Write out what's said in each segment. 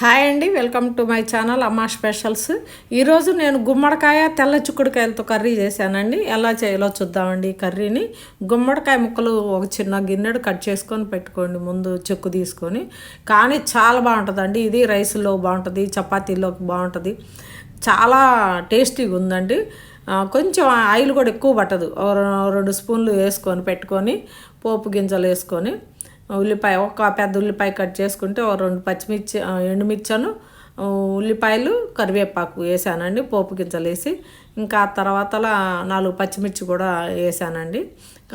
Hi అండి welcome to my channel Amma specials. ఈరోజు నేను గుమ్మడికాయ తెల్ల చిక్కుడుకాయలతో కర్రీ చేశానండి. ఎలా చేయాలో చూద్దామండి ఈ కర్రీని. గుమ్మడికాయ ముక్కలు ఒక చిన్న గిన్నెడు కట్ చేసుకొని పెట్టుకోండి ముందు చెక్కు తీసుకొని. కానీ చాలా బాగుంటుందండి. ఇది రైస్లో బాగుంటుంది చపాతీలోకి బాగుంటుంది. చాలా టేస్టీగా ఉందండి. కొంచెం ఆయిల్ కూడా ఎక్కువ పట్టదు. రెండు స్పూన్లు వేసుకొని పెట్టుకొని పోపు గింజలు వేసుకొని. ఉల్లిపాయ ఒక పెద్ద ఉల్లిపాయ కట్ చేసుకుంటే ఒక రెండు పచ్చిమిర్చి ఎండుమిర్చను ఉల్లిపాయలు కరివేపాకు వేసానండి పోపు గింజలు వేసి. ఇంకా తర్వాత నాలుగు పచ్చిమిర్చి కూడా వేసానండి.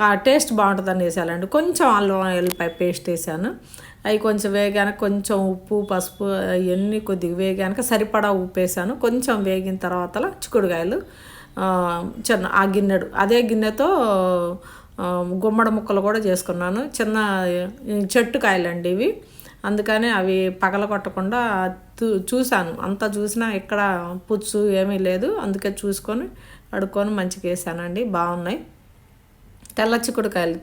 ఆ టేస్ట్ బాగుంటుందని వేసానండి కొంచెం అల్లం ఉల్లిపాయ పేస్ట్ వేసాను. అవి కొంచెం వేగాక కొంచెం ఉప్పు పసుపు అవన్నీ కొద్దిగా వేగాక సరిపడా ఉప్పు వేసాను. కొంచెం వేగిన తర్వాత చిక్కుడుకాయలు చిన్న ఆ గిన్నెడు. అదే గిన్నెతో గుమ్మడి ముక్కలు కూడా చేసుకున్నాను. చిన్న చెట్టు చెట్టు కాయలండి ఇవి. అందుకని అవి పగల కొట్టకుండా చూ- చూశాను. అంతా చూసినా ఇక్కడ పుచ్చు ఏమీ లేదు. అందుకే చూసుకొని అడుక్కొని మంచిగా వేసానండి బాగున్నాయి. తెల్ల చిక్కుడుకాయలు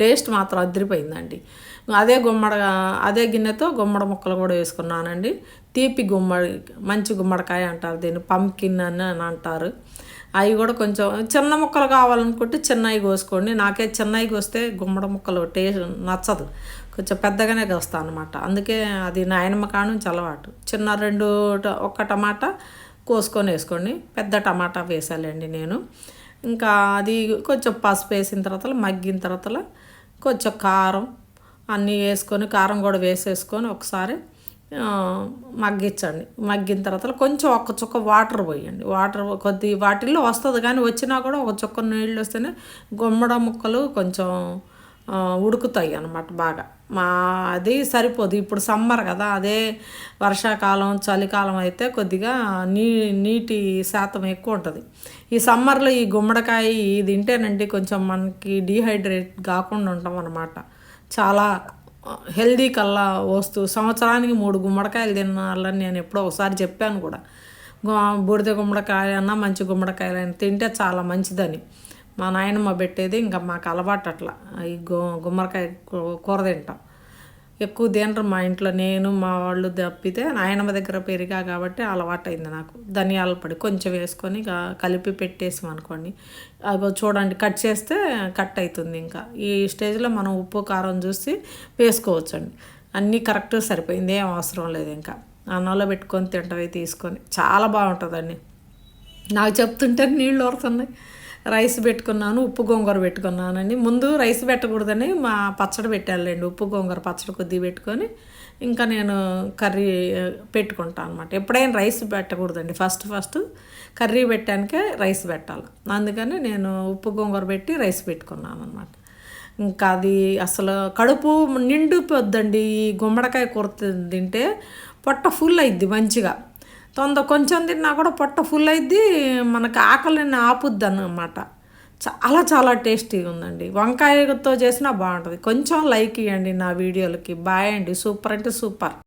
టేస్ట్ మాత్రం అదిరిపోయిందండి. అదే గుమ్మడ అదే గిన్నెతో గుమ్మడి ముక్కలు కూడా వేసుకున్నానండి. తీపి గుమ్మడి మంచి గుమ్మడికాయ అంటారు దీన్ని పంకిన్ అని అని అంటారు. అవి కూడా కొంచెం చిన్న ముక్కలు కావాలనుకుంటే చిన్నవి కోసుకోండి. నాకే చిన్నవి కోస్తే గుమ్మడి ముక్కలు టేస్ట్ నచ్చదు. కొంచెం పెద్దగానే కోస్తాను అనమాట అందుకే అది నాయనమ్మ కాడ నుంచి అలవాటు. చిన్న రెండు ఒక్క టమాటా కోసుకొని వేసుకోండి. పెద్ద టమాటా వేసాలండి నేను. ఇంకా అది కొంచెం పసుపు వేసిన తర్వాత మగ్గిన తర్వాత కొంచెం కారం అన్నీ వేసుకొని కారం కూడా వేసేసుకొని ఒకసారి మగ్గించండి. మగ్గిన తర్వాత కొంచెం ఒక చుక్క వాటర్ పోయండి. వాటర్ కొద్ది వాటిల్లో వస్తుంది కానీ వచ్చినా కూడా ఒక చుక్క నీళ్ళు వస్తేనే గుమ్మడ ముక్కలు కొంచెం ఉడుకుతాయి అన్నమాట బాగా. మా అది సరిపోదు. ఇప్పుడు సమ్మర్ కదా అదే వర్షాకాలం చలికాలం అయితే కొద్దిగా నీ నీటి శాతం ఎక్కువ ఉంటుంది. ఈ సమ్మర్లో ఈ గుమ్మడికాయ ఇది తింటేనండి కొంచెం మనకి డీహైడ్రేట్ కాకుండా ఉంటాం అన్నమాట. చాలా హెల్దీ కల్లా వస్తూ సంవత్సరానికి మూడు గుమ్మడికాయలు తినాలని నేను ఎప్పుడో ఒకసారి చెప్పాను కూడా. బూడిద గుమ్మడికాయ అన్నా మంచి గుమ్మడికాయలు అయినా తింటే చాలా మంచిదని. మా నాయనమ్మ పెట్టేది ఇంకా మాకు అలవాటు అట్లా. ఈ గు గుమ్మడికాయ కూ- కూర తింటాం. ఎక్కువ తినరు మా ఇంట్లో నేను మా వాళ్ళు తప్పితే నాయనమ్మ దగ్గర పెరిగా కాబట్టి అలవాటు అయింది నాకు. ధనియాల పొడి కొంచెం వేసుకొని కలిపి పెట్టేసాం అనుకోండి. అది చూడండి కట్ చేస్తే కట్ అవుతుంది ఇంకా. ఈ స్టేజ్లో మనం ఉప్పు కారం చూసి వేసుకోవచ్చండి. అన్నీ కరెక్ట్ సరిపోయింది ఏం అవసరం లేదు ఇంకా. అన్నంలో పెట్టుకొని తింటవి తీసుకొని. చాలా బాగుంటుందండి. నాకు చెప్తుంటే నీళ్ళు ఊరుతున్నాయి రైస్ పెట్టుకున్నాను ఉప్పు గోంగూర పెట్టుకున్నానండి. ముందు రైస్ పెట్టకూడదని మా పచ్చడి పెట్టాలండి ఉప్పు గోంగూర పచ్చడి కొద్దిగా పెట్టుకొని ఇంకా నేను కర్రీ పెట్టుకుంటాను అనమాట ఎప్పుడైనా రైస్ పెట్టకూడదండి. ఫస్ట్ ఫస్ట్ కర్రీ పెట్టానికే రైస్ పెట్టాలి. అందుకని నేను ఉప్పు గోంగూర పెట్టి రైస్ పెట్టుకున్నాను అనమాట ఇంకా అది అసలు కడుపు నిండిపోద్దండి. ఈ గుమ్మడికాయ కూర తింటే పొట్ట ఫుల్ అయింది మంచిగా. తొందర కొంచెం తిన్నా కూడా పొట్ట ఫుల్ అయిద్ది మనకు ఆకలిని ఆపుద్ది అన్నమాట చాలా చాలా టేస్టీగా ఉందండి. వంకాయతో చేసినా బాగుంటుంది. కొంచెం లైక్ ఇవ్వండి నా వీడియోలకి. బాయ్ అండి. సూపర్ అంటే సూపర్